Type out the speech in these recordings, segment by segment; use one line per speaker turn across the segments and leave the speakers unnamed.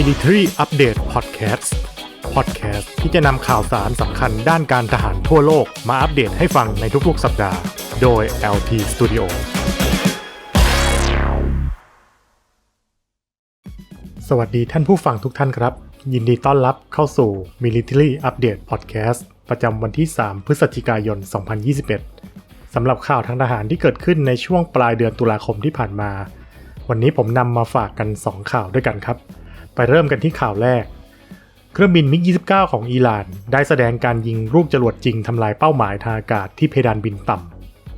Military Update Podcast Podcast ที่จะนำข่าวสารสำคัญด้านการทหารทั่วโลกมาอัปเดตให้ฟังในทุกๆ สัปดาห์ โดย LT Studio สวัสดีท่านผู้ฟังทุกท่านครับ ยินดีต้อนรับเข้าสู่ Military Update Podcast ประจำวันที่ 3 พฤศจิกายน 2021 สำหรับข่าวทางทหารที่เกิดขึ้นในช่วงปลายเดือนตุลาคมที่ผ่านมา วันนี้ผมนำมาฝากกัน 2 ข่าวด้วยกันครับ ไปเริ่มกันที่ข่าวแรก เครื่องบินมิก 29 ของอิหร่าน ได้แสดงการยิงลูกจรวดจริงทำลายเป้าหมายทางอากาศที่เพดานบินต่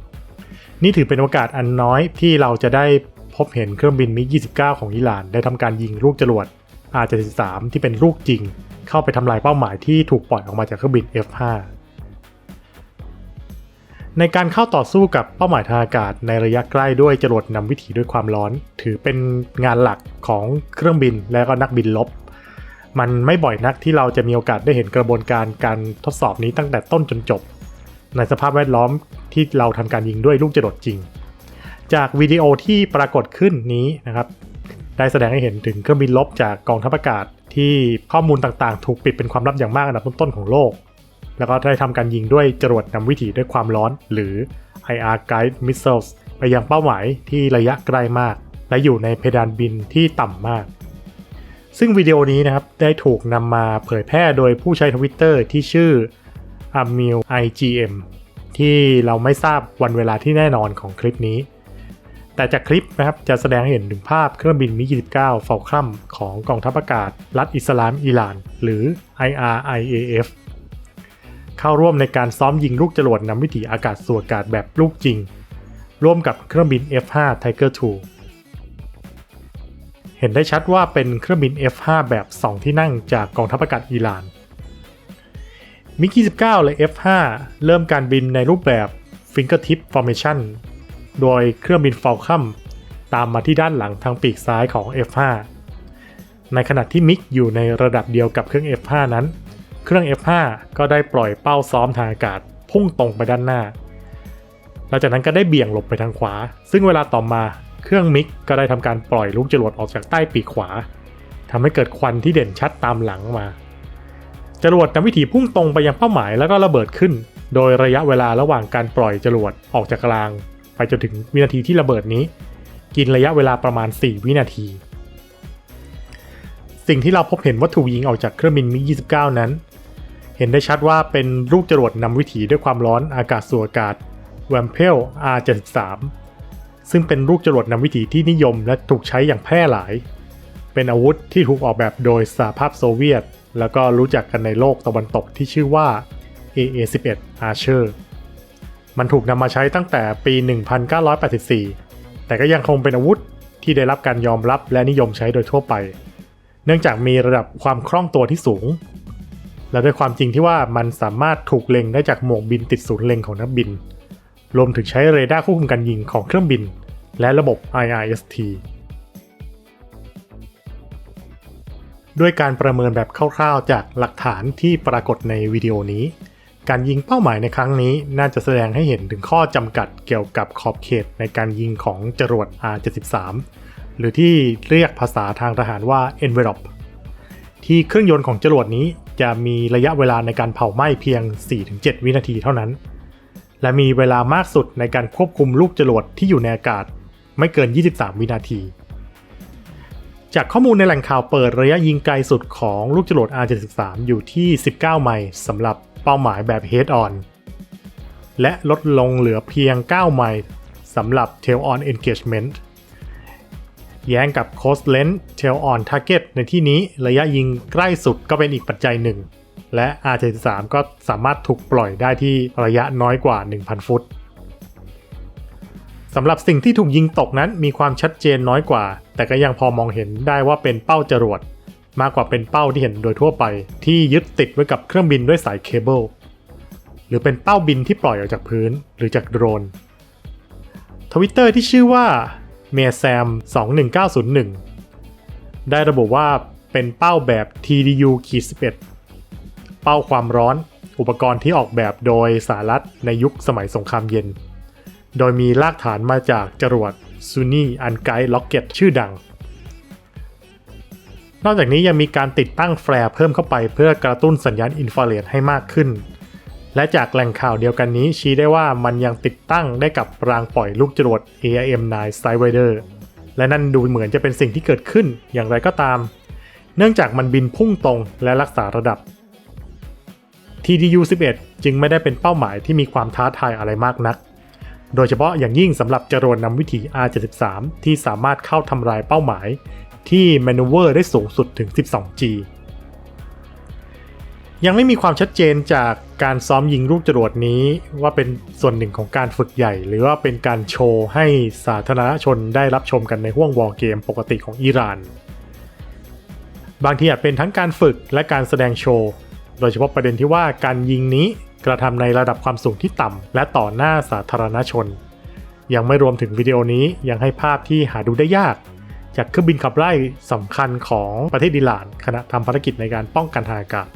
ำ นี่ถือเป็นโอกาสอันน้อยที่เราจะได้พบเห็นเครื่องบินมิก 29 ของอิหร่าน ได้ทำการยิงลูกจรวด R-73 ที่เป็นลูกจริง เข้าไปทำลายเป้าหมายที่ถูกปล่อยออกมาจากเครื่องบิน F5 ในการเข้าต่อสู้กับเป้าหมายทางอากาศในระยะใกล้ด้วยจรวดนำวิถีด้วยความร้อน ถือเป็นงานหลักของเครื่องบินและก็นักบินลบ มันไม่บ่อยนักที่เราจะมีโอกาสได้เห็นกระบวนการการทดสอบนี้ตั้งแต่ต้นจนจบ ในสภาพแวดล้อมที่เราทำการยิงด้วยลูกจรวดจริง จากวิดีโอที่ปรากฏขึ้นนี้นะครับ ได้แสดงให้เห็นถึงเครื่องบินลบจากกองทัพอากาศที่ข้อมูลต่างๆ ถูกปิดเป็นความลับอย่างมากอันดับต้นๆของโลก แล้วก็ได้ทำการยิงด้วยจรวดนำวิถีด้วยความร้อน หรือ IR Guide Missiles ไปยังเป้าหมายที่ระยะไกลมาก และอยู่ในเพดานบินที่ต่ำมาก ซึ่งวิดีโอนี้นะครับได้ถูกนำมาเผยแพร่โดยผู้ใช้ทวิตเตอร์ที่ชื่อ a m i l IGM ที่เราไม่ทราบวันเวลาที่แน่นอนของคลิปนี้ แต่จากคลิปนะครับจะแสดงให้เห็นถึงภาพเครื่องบินมิ 29ฟอลคัมของกองทัพอากาศ รัฐอิสลามอิหร่าน หรือ IRIAF เข้าร่วมในการซ้อมยิงลูกจรวดนำวิถีอากาศสู่อากาศแบบลูกจริง ร่วมกับเครื่องบิน F5 Tiger II เห็นได้ชัดว่าเป็นเครื่องบิน F5 แบบ 2 ที่นั่งจากกองทัพอากาศอิหร่าน มิก 29 และ F5 เริ่มการบินในรูปแบบ Fingertip Formation โดยเครื่องบิน Falcon ตามมาที่ด้านหลังทางปีกซ้ายของ F5 ในขณะที่มิกอยู่ในระดับเดียวกับเครื่อง F5 นั้น เครื่อง F5 ก็ได้ปล่อยเป้าซ้อมทางอากาศพุ่งตรงไปด้านหน้า หลังจากนั้นก็ได้เบี่ยงหลบไปทางขวา ซึ่งเวลาต่อมาเครื่องมิกก็ได้ทำการปล่อยลูกจรวดออกจากใต้ปีกขวาทำให้เกิดควันที่เด่นชัดตามหลังมา จรวดนำวิถีพุ่งตรงไปยังเป้าหมายแล้วก็ระเบิดขึ้น โดยระยะเวลาระหว่างการปล่อยจรวดออกจากกลาง ไปจนถึงวินาทีที่ระเบิดนี้ กินระยะเวลาประมาณ 4 วินาที สิ่งที่เราพบเห็นวัตถุยิงออกจากเครื่องบินมิ29 นั้น เห็นได้ชัดว่าเป็นลูกจรวดนำวิถีด้วยความร้อนอากาศสู่อากาศ w a m p e l R73 ซึ่งเป็นลูกจรวดนำวิถีที่นิยมและถูกใช้อย่างแพร่หลาย เป็นอาวุธที่ถูกออกแบบโดยสหภาพโซเวียต แล้วก็รู้จักกันในโลกตะวันตกที่ชื่อว่า AA-11 Archer มันถูกนำมาใช้ตั้งแต่ปี 1984 แต่ก็ยังคงเป็นอาวุธที่ได้รับการยอมรับและนิยมใช้โดยทั่วไป เนื่องจากมีระดับความคล่องตัวที่สูง และด้วยความจริงที่ว่ามันสามารถถูกเล็งได้จากหมวกบินติดศูนย์เล็งของนักบิน รวมถึงใช้เรดาร์ควบคุมการยิงของเครื่องบิน และระบบ IRST ด้วยการประเมินแบบคร่าวๆ จากหลักฐานที่ปรากฏในวิดีโอนี้ การยิงเป้าหมายในครั้งนี้น่าจะแสดงให้เห็นถึงข้อจำกัดเกี่ยวกับขอบเขตในการยิงของจรวด R73 หรือที่เรียกภาษาทางทหารว่า envelope ที่เครื่องยนต์ของจรวดนี้ จะมีระยะเวลาในการเผาไหม้เพียง 4-7 วินาทีเท่านั้น และมีเวลามากสุดในการควบคุมลูกจรวดที่อยู่ในอากาศ ไม่เกิน 23 วินาที จากข้อมูลในแหล่งข่าวเปิดระยะยิงไกลสุดของลูกจรวด R73 อยู่ที่ 19 ไมล์สำหรับเป้าหมายแบบ head on และลดลงเหลือเพียง 9 ไมล์สำหรับ tail on engagement แย้งกับ coast length tail on target ในที่นี้ระยะยิงใกล้สุดก็เป็นอีกปัจจัยหนึ่ง และ R73 ก็สามารถถูกปล่อยได้ที่ระยะน้อยกว่า 1,000 ฟุตสำหรับสิ่งที่ถูกยิงตกนั้นมีความชัดเจนน้อยกว่า แต่ก็ยังพอมองเห็นได้ว่าเป็นเป้าจรวด มากกว่าเป็นเป้าที่เห็นโดยทั่วไป ที่ยึดติดไว้กับเครื่องบินด้วยสายเคเบิลหรือเป็นเป้าบินที่ปล่อยออกจากพื้นหรือจากโดรนทวิตเตอร์ที่ชื่อว่า เมแซม 21901 ได้ระบุว่าเป็นเป้าแบบ TDU-11 เป้าความร้อน อุปกรณ์ที่ออกแบบโดยสหรัฐในยุคสมัยสงครามเย็น โดยมีรากฐานมาจากจรวดซูนี่อันไกล็อกเก็ตชื่อดัง นอกจากนี้ยังมีการติดตั้งแฟร์เพิ่มเข้าไปเพื่อกระตุ้นสัญญาณอินฟราเรดให้มากขึ้น และจากแหล่งข่าวเดียวกันนี้ชี้ได้ว่ามันยังติดตั้งได้กับรางปล่อยลูกจรวด AIM-9 Sidewinder และนั่นดูเหมือนจะเป็นสิ่งที่เกิดขึ้นอย่างไรก็ตาม เนื่องจากมันบินพุ่งตรงและรักษาระดับ TDU-11 จึงไม่ได้เป็นเป้าหมายที่มีความท้าทายอะไรมากนัก โดยเฉพาะอย่างยิ่งสำหรับจรวดนำวิถี R73 ที่สามารถเข้าทำลายเป้าหมาย ที่ maneuver ได้สูงสุดถึง 12G ยังไม่มีความชัดเจนจาก การซ้อมยิงลูกจรวดนี้ว่าเป็นส่วนหนึ่งของการฝึกใหญ่ หรือว่าเป็นการโชว์ให้สาธารณชนได้รับชมกันในห้วงวอลเกมปกติของอิหร่าน บางทีอาจเป็นทั้งการฝึกและการแสดงโชว์ โดยเฉพาะประเด็นที่ว่าการยิงนี้กระทำในระดับความสูงที่ต่ำและต่อหน้าสาธารณชน ยังไม่รวมถึงวิดีโอนี้ยังให้ภาพที่หาดูได้ยาก จากเครื่องบินขับไล่สำคัญของประเทศอิหร่านขณะทำภารกิจในการป้องกันทางอากาศ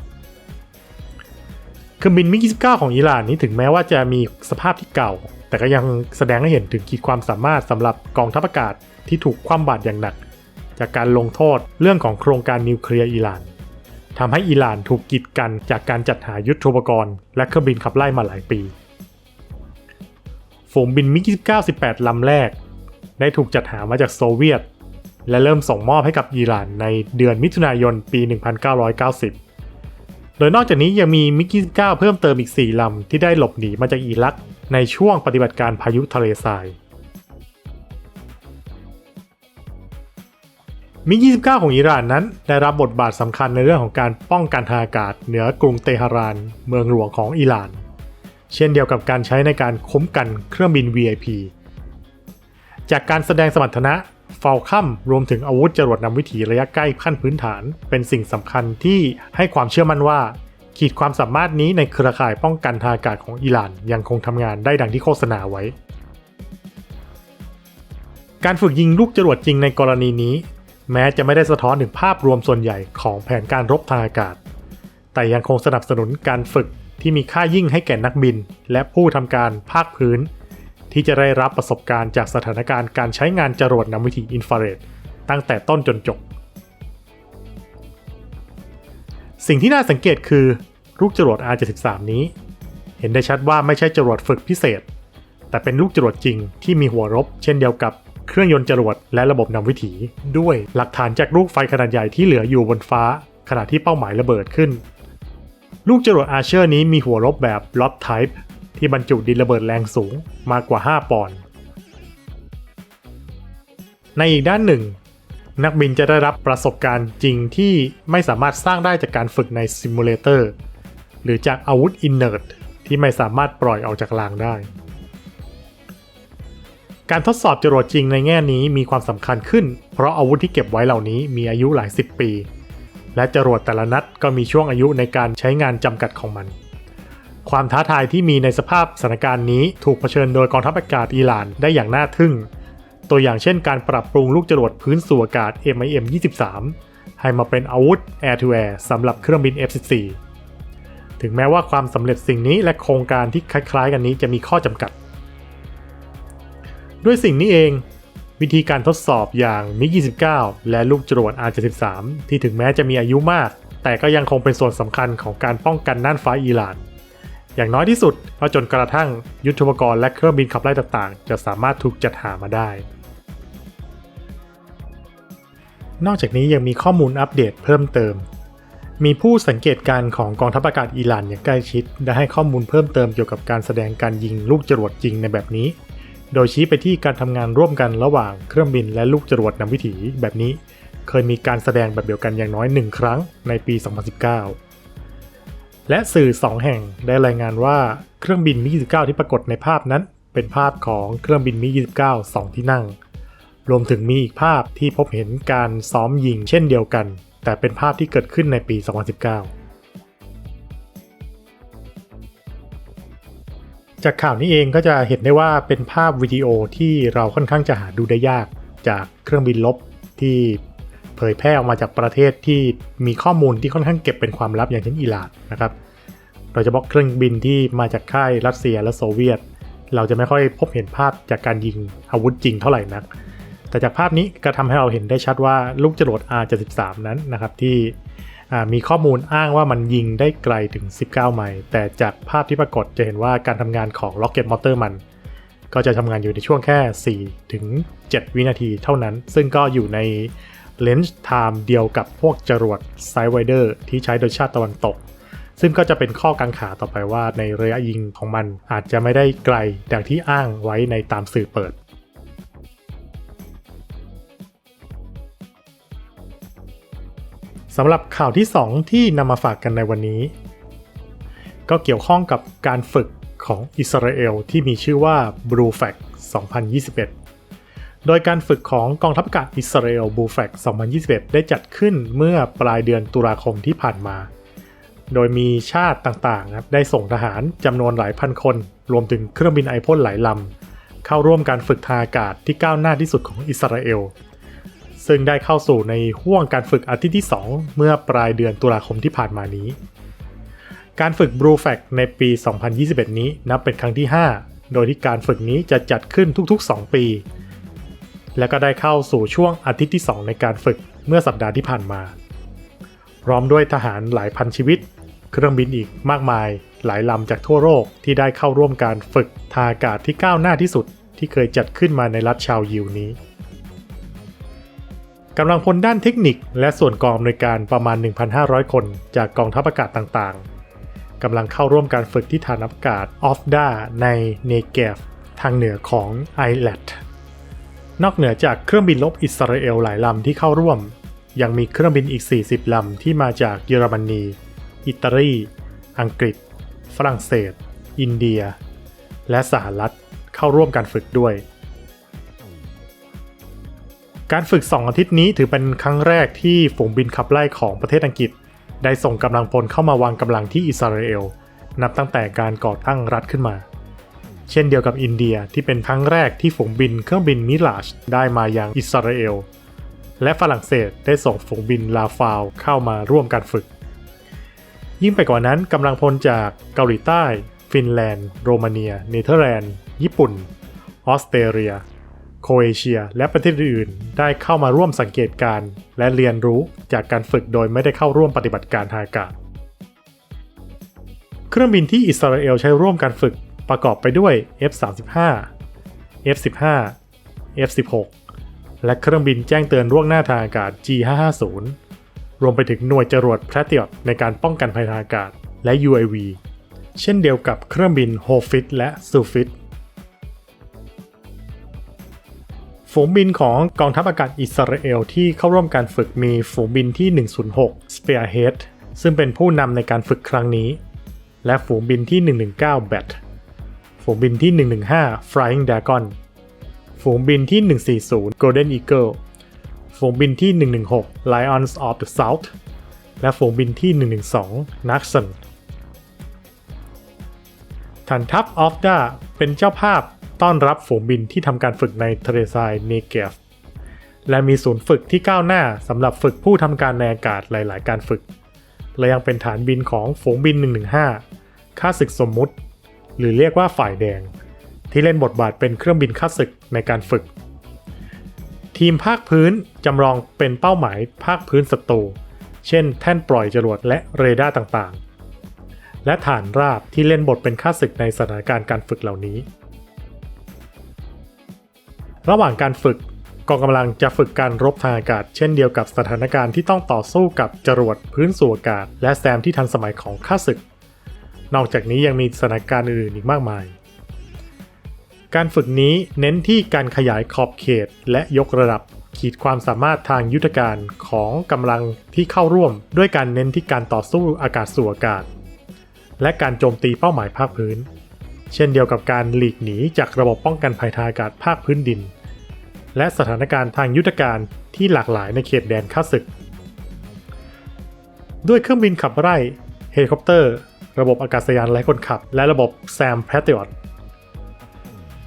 เครื่องบินมิก29 ของอิหร่านนี้ถึงแม้ว่าจะมีสภาพที่เก่า แต่ก็ยังแสดงให้เห็นถึงขีดความสามารถสำหรับกองทัพอากาศที่ถูกคว่ำบาตรอย่างหนัก จากการลงโทษเรื่องของโครงการนิวเคลียร์อิหร่านทำให้อิหร่านถูกกีดกันจากการจัดหายุทโธปกรณ์และเครื่องบินขับไล่มาหลายปี ฝูงบินมิก29 18ลำแรก ได้ถูกจัดหามาจากโซเวียต และเริ่มส่งมอบให้กับอิหร่านในเดือนมิถุนายนปี 1990 โดยนอกจากนี้ยังมีมิกกี้29เพิ่มเติมอีก 4 ลำ ที่ได้หลบหนีมาจากอิรักในช่วงปฏิบัติการพายุทะเลทราย มิก29 ของอิหร่านนั้น ได้รับบทบาทสำคัญในเรื่องของการป้องกันทางอากาศเหนือกรุงเตหะราน เมืองหลวงของอิหร่าน เช่นเดียวกับการใช้ในการคุ้มกันเครื่องบิน VIP จากการแสดงสมรรถนะ ฟอลคัมรวมถึงอาวุธจรวดนำวิถีระยะใกล้ขั้นพื้นฐาน เป็นสิ่งสำคัญที่ให้ความเชื่อมั่นว่า ขีดความสามารถนี้ในเครือข่ายป้องกันทางอากาศของอิหร่านยังคงทำงานได้ดังที่โฆษณาไว้ การฝึกยิงลูกจรวดจริงในกรณีนี้ แม้จะไม่ได้สะท้อนถึงภาพรวมส่วนใหญ่ของแผนการรบทางอากาศ แต่ยังคงสนับสนุนการฝึกที่มีค่ายิ่งให้แก่นักบิน และผู้ทำการภาคพื้น ที่จะได้รับประสบการณ์จากสถานการณ์การใช้งานจรวดนำวิถีอินฟราเรดตั้งแต่ต้นจนจบ สิ่งที่น่าสังเกตคือลูกจรวด R73 นี้ เห็นได้ชัดว่าไม่ใช่จรวดฝึกพิเศษ แต่เป็นลูกจรวดจริงที่มีหัวรบ เช่นเดียวกับเครื่องยนต์จรวดและระบบนำวิถีด้วยหลักฐานจากลูกไฟขนาดใหญ่ที่เหลืออยู่บนฟ้า ขณะที่เป้าหมายระเบิดขึ้น ลูกจรวดอาเชอร์นี้มีหัวรบแบบล็อตไทป์ ที่บรรจุดินระเบิดแรงสูงมากกว่า 5 ปอนด์ ในอีกด้านหนึ่ง นักบินจะได้รับประสบการณ์จริงที่ไม่สามารถสร้างได้จากการฝึกในซิมูเลเตอร์หรือจากอาวุธอินเนอร์ตที่ไม่สามารถปล่อยออกจากรางได้ การทดสอบจรวดจริงในแง่นี้มีความสำคัญขึ้น เพราะอาวุธที่เก็บไว้เหล่านี้มีอายุหลายสิบปี และจรวดแต่ละนัดก็มีช่วงอายุในการใช้งานจำกัดของมัน ความท้าทายที่มีในสภาพสถานการณ์นี้ถูกเผชิญโดยกองทัพอากาศอิหร่านได้อย่างน่าทึ่ง ตัวอย่างเช่นการปรับปรุงลูกจรวดพื้นสู่อากาศ MIM 23 ให้มาเป็นอาวุธ Air to Air สำหรับเครื่องบิน F14 ถึงแม้ว่าความสำเร็จสิ่งนี้และโครงการที่คล้ายๆ กันนี้จะมีข้อจำกัด ด้วยสิ่งนี้เอง วิธีการทดสอบอย่าง MiG-29 และลูกจรวด R-73 ที่ถึงแม้จะมีอายุมาก แต่ก็ยังคงเป็นส่วนสำคัญของการป้องกันน่านฟ้าอิหร่าน อย่างน้อยที่สุดก็จนกระทั่งยุทโธปกรณ์และเครื่องบินขับไล่ต่างๆ จะสามารถถูกจัดหามาได้ นอกจากนี้ยังมีข้อมูลอัปเดตเพิ่มเติม มีผู้สังเกตการณ์ของกองทัพอากาศอิหร่านอย่างใกล้ชิด ได้ให้ข้อมูลเพิ่มเติมเกี่ยวกับการแสดงการยิงลูกจรวดจริงในแบบนี้ โดยชี้ไปที่การทำงานร่วมกันระหว่างเครื่องบินและลูกจรวดนำวิถีแบบนี้ เคยมีการแสดงแบบเดียวกันอย่างน้อยหนึ่งครั้งในปี 2019 และสื่อ 2 แห่งได้รายงานว่าเครื่องบินมิ 29 ที่ปรากฏในภาพนั้น เป็นภาพของเครื่องบินมิ 29 2 ที่นั่ง รวมถึงมีอีกภาพที่พบเห็นการซ้อมยิงเช่นเดียวกัน แต่เป็นภาพที่เกิดขึ้นในปี 2019จากข่าวนี้เองก็จะเห็นได้ว่าเป็นภาพวิดีโอที่เราค่อนข้างจะหาดูได้ยากจากเครื่องบินลบที่ ผยแพร่ออกมาจากประเทศที่มีข้อมูลที่ค่อนข้างเก็บเป็นความลับอย่างเช่นอิหร่านนะครับโดยเฉพาะเครื่องบินที่มาจากค่ายรัสเซียและโซเวียต เราจะไม่ค่อยพบเห็นภาพจากการยิงอาวุธจริงเท่าไหร่นัก แต่จากภาพนี้ก็ทำให้เราเห็นได้ชัดว่าลูกจรวด R73 นั้นนะครับที่มีข้อมูลอ้างว่ามันยิงได้ไกลถึง 19 ไมล์ แต่จากภาพที่ปรากฏจะเห็นว่าการทำงานของ Rocket Motor มัน ก็จะทำงานอยู่ในช่วงแค่ 4 ถึง 7 วินาทีเท่านั้น ซึ่งก็อยู่ใน เลนส์ไทม์เดียวกับพวกจรวด s i d e w i d e r ที่ใช้โดยชาติตะวันตก ซึ่งก็จะเป็นข้อกังขาต่อไปว่าในระยะยิงของมันอาจจะไม่ได้ไกลดังที่อ้างไว้ในตามสื่อเปิดสำหรับข่าวที่ 2 ที่นำมาฝากกันในวันนี้ ก็เกี่ยวข้องกับการฝึกของอิสราเอลที่มีชื่อว่า Blue Flag 2021 โดยการฝึกของกองทัพอากาศอิสราเอล Blue Flag 2021 ได้จัดขึ้นเมื่อปลายเดือนตุลาคมที่ผ่านมา โดยมีชาติต่างๆครับได้ส่งทหารจำนวนหลายพันคน รวมถึงเครื่องบินไอพ่นหลายลำ เข้าร่วมการฝึกทางอากาศที่ก้าวหน้าที่สุดของอิสราเอล ซึ่งได้เข้าสู่ในห่วงการฝึกอาทิตย์ที่ 2 เมื่อปลายเดือนตุลาคมที่ผ่านมานี้ การฝึก Blue Flag ในปี 2021 นี้นับเป็นครั้งที่ 5 โดยที่การฝึกนี้จะจัดขึ้นทุกๆ 2 ปี และก็ได้เข้าสู่ช่วงอาทิตย์ที่ 2 ในการฝึกเมื่อสัปดาห์ที่ผ่านมา พร้อมด้วยทหารหลายพันชีวิต เครื่องบินอีกมากมาย หลายลำจากทั่วโลกที่ได้เข้าร่วมการฝึกทางอากาศที่ก้าวหน้าที่สุด ที่เคยจัดขึ้นมาในรัฐชาวยิวนี้กำลังพลด้านเทคนิค และส่วนกองอำนวยการประมาณ 1,500 คนจากกองทัพอากาศต่างๆกำลังเข้าร่วมการฝึกที่ฐานอากาศออฟดาในเนเกฟทางเหนือของไอแลนด์ นอกเหนือจากเครื่องบินลบอิสราเอลหลายลำที่เข้าร่วม ยังมีเครื่องบินอีก 40 ลำที่มาจากเยอรมนี อิตาลี อังกฤษ ฝรั่งเศส อินเดีย และสหรัฐเข้าร่วมการฝึกด้วย การฝึก 2 อาทิตย์นี้ถือเป็นครั้งแรกที่ฝูงบินขับไล่ของประเทศอังกฤษ ได้ส่งกำลังพลเข้ามาวางกำลังที่อิสราเอล นับตั้งแต่การก่อตั้งรัฐขึ้นมา เช่นเดียวกับอินเดียที่เป็นครั้งแรกที่ฝูงบินเครื่องบินมิลาชได้มายังอิสราเอล และฝรั่งเศสได้ส่งฝูงบินลาฟาวเข้ามาร่วมการฝึก ยิ่งไปกว่านั้นกำลังพลจากเกาหลีใต้ ฟินแลนด์ โรมาเนีย เนเธอร์แลนด์ ญี่ปุ่น ออสเตรเลีย โคเอเชีย และประเทศอื่นได้เข้ามาร่วมสังเกตการและเรียนรู้จากการฝึกโดยไม่ได้เข้าร่วมปฏิบัติการทางอากาศ เครื่องบินที่อิสราเอลใช้ร่วมการฝึก ประกอบไปด้วย F-35 F-15 F-16 และเครื่องบินแจ้งเตือนล่วงหน้าทางอากาศ G550 รวมไปถึงหน่วยจรวด p พ a t r i o t ในการป้องกันภัยทางอากาศและ UAV เช่นเดียวกับเครื่องบิน h o f i t และ s u f i t ฝูงบินของกองทัพอากาศอิสราเอลที่เข้าร่วมการฝึกมีฝูงบินที่ 106 Spearhead ซึ่งเป็นผู้นำในการฝึกครั้งนี้ และฝูงบินที่ 119 Bat ฝูงบินที่ 115 Flying Dragon ฝูงบินที่ 140 Golden Eagle ฝูงบินที่ 116 Lions of the South และฝูงบินที่ 112 Naxon ฐานทัพออฟดาเป็นเจ้าภาพต้อนรับฝูงบินที่ทำการฝึกในทะเลทรายเนเกฟและมีศูนย์ฝึกที่ก้าวหน้าสำหรับฝึกผู้ทำการในอากาศหลาย ๆ การฝึก และยังเป็นฐานบินของฝูงบิน 115 ค่าศึกสมมุติ หรือเรียกว่าฝ่ายแดง ที่เล่นบทบาทเป็นเครื่องบินค่าศึกในการฝึก ทีมภาคพื้นจำลองเป็นเป้าหมายภาคพื้นศัตรูเช่น แท่นปล่อยจรวดและเรดาร์ต่างๆ และฐานราบที่เล่นบทเป็นค่าศึกในสถานการณ์การฝึกเหล่านี้ ระหว่างการฝึกกองกำลังจะฝึกการรบทางอากาศ เช่นเดียวกับสถานการณ์ที่ต้องต่อสู้กับจรวดพื้นสู่อากาศ และแซมที่ทันสมัยของข้าศึก นอกจากนี้ยังมีสถานการณ์อื่นอีกมากมาย การฝึกนี้เน้นที่การขยายขอบเขตและยกระดับขีดความสามารถทางยุทธการของกำลังที่เข้าร่วม ด้วยการเน้นที่การต่อสู้อากาศสู่อากาศ และการโจมตีเป้าหมายภาคพื้น เช่นเดียวกับการหลีกหนีจากระบบป้องกันภัยทางอากาศภาคพื้นดิน และสถานการณ์ทางยุทธการที่หลากหลายในเขตแดนข้าศึก ด้วยเครื่องบินขับไล่เฮลิคอปเตอร์ ระบบอากาศยานไร้คนขับ และระบบแซมแพตติออต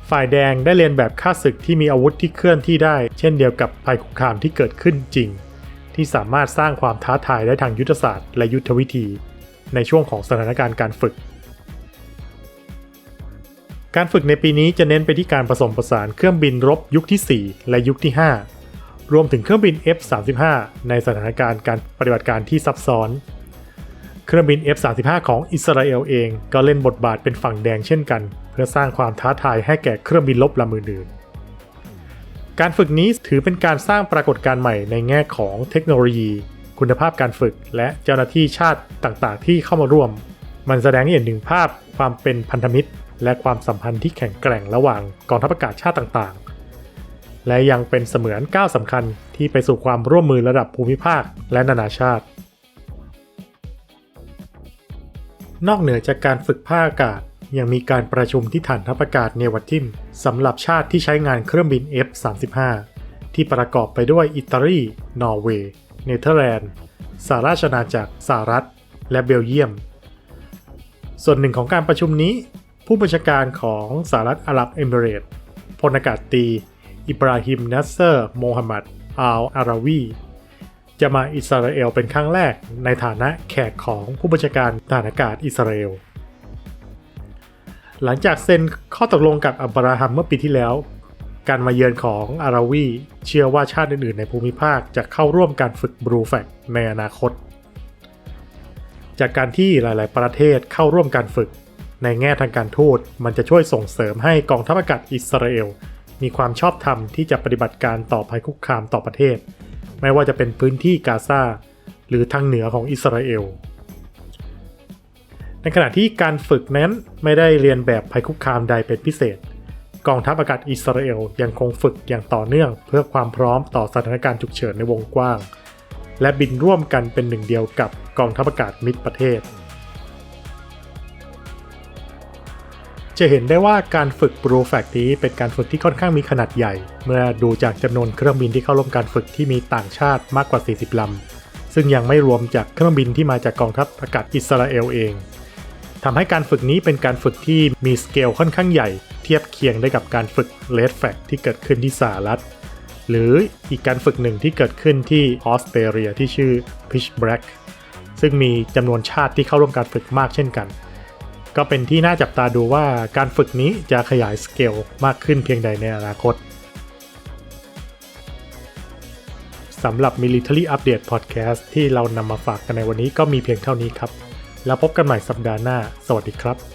ฝ่ายแดงได้เรียนแบบข้าศึกที่มีอาวุธที่เคลื่อนที่ได้ เช่นเดียวกับภัยคุกคามที่เกิดขึ้นจริง ที่สามารถสร้างความท้าทายได้ทางยุทธศาสตร์และยุทธวิธี ในช่วงของสถานการณ์การฝึก การฝึกในปีนี้จะเน้นไปที่การผสมผสานเครื่องบินรบยุคที่ 4 และยุคที่ 5 รวมถึงเครื่องบิน F-35 ในสถานการณ์การปฏิบัติการที่ซับซ้อน เครื่องบิน F-35 ของอิสราเอลเองก็เล่นบทบาทเป็นฝั่งแดงเช่นกัน เพื่อสร้างความท้าทายให้แก่เครื่องบินลบลำอื่นๆการฝึกนี้ถือเป็นการสร้างปรากฏการณ์ใหม่ในแง่ของเทคโนโลยี คุณภาพการฝึกและเจ้าหน้าที่ชาติต่างๆ ที่เข้ามาร่วม มันแสดงให้เห็นถึงภาพความเป็นพันธมิตร และความสัมพันธ์ที่แข็งแกร่งระหว่างกองทัพอากาศชาติต่างๆ และยังเป็นเสมือนก้าวสำคัญที่ไปสู่ความร่วมมือระดับภูมิภาคและนานาชาติ นอกเหนือจากการฝึกภาคอากาศ ยังมีการประชุมที่ฐานทัพอากาศเนวัติมสำหรับชาติที่ใช้งานเครื่องบิน F-35 ที่ประกอบไปด้วยอิตาลี นอร์เวย์ เนเธอร์แลนด์ สหราชอาณาจักร สหรัฐ และเบลเยียม ส่วนหนึ่งของการประชุมนี้ ผู้บัญชาการของสหรัฐอาหรับเอมิเรตพลอากาศตี อิบราฮิม นัสเซอร์ โมฮัมหมัด อัลอาราวี จะมาอิสราเอลเป็นครั้งแรกในฐานะแขกของผู้บัญชาการทหารอากาศอิสราเอล หลังจากเซ็นข้อตกลงกับอับราฮัมเมื่อปีที่แล้ว การมาเยือนของอาราวีเชื่อว่าชาติอื่นๆ ในภูมิภาคจะเข้าร่วมการฝึกบรูแฟกในอนาคต จากการที่หลายๆ ประเทศเข้าร่วมการฝึก ในแง่ทางการทูตมันจะช่วยส่งเสริมให้กองทัพอากาศอิสราเอลมีความชอบธรรมที่จะปฏิบัติการต่อภัยคุกคามต่อประเทศ ไม่ว่าจะเป็นพื้นที่กาซาหรือทางเหนือของอิสราเอล ในขณะที่การฝึกนั้นไม่ได้เรียนแบบภัยคุกคามใดเป็นพิเศษ กองทัพอากาศอิสราเอลยังคงฝึกอย่างต่อเนื่อง เพื่อความพร้อมต่อสถานการณ์ฉุกเฉินในวงกว้าง และบินร่วมกันเป็นหนึ่งเดียวกับกองทัพอากาศมิตรประเทศ จะเห็นได้ว่าการฝึกบรูแฟกนี้เป็นการฝึกที่ค่อนข้างมีขนาดใหญ่ เมื่อดูจากจำนวนเครื่องบินที่เข้าร่วมการฝึกที่มีต่างชาติมากกว่า 40ลำ ซึ่งยังไม่รวมจากเครื่องบินที่มาจากกองทัพอากาศอิสราเอลเองทำให้การฝึกนี้เป็นการฝึกที่มีสเกลค่อนข้างใหญ่ เทียบเคียงได้กับการฝึกเลดแฟกที่เกิดขึ้นที่สหรัฐ หรืออีกการฝึกหนึ่งที่เกิดขึ้นที่ออสเตรเลียที่ชื่อ Pitch Black ซึ่งมีจำนวนชาติที่เข้าร่วมการฝึกมากเช่นกัน ก็เป็นที่น่าจับตาดูว่าการฝึกนี้จะขยายสเกลมากขึ้นเพียงใดในอนาคตสำหรับ Military Update Podcast ที่เรานำมาฝากกันในวันนี้ก็มีเพียงเท่านี้ครับ แล้วพบกันใหม่สัปดาห์หน้า สวัสดีครับ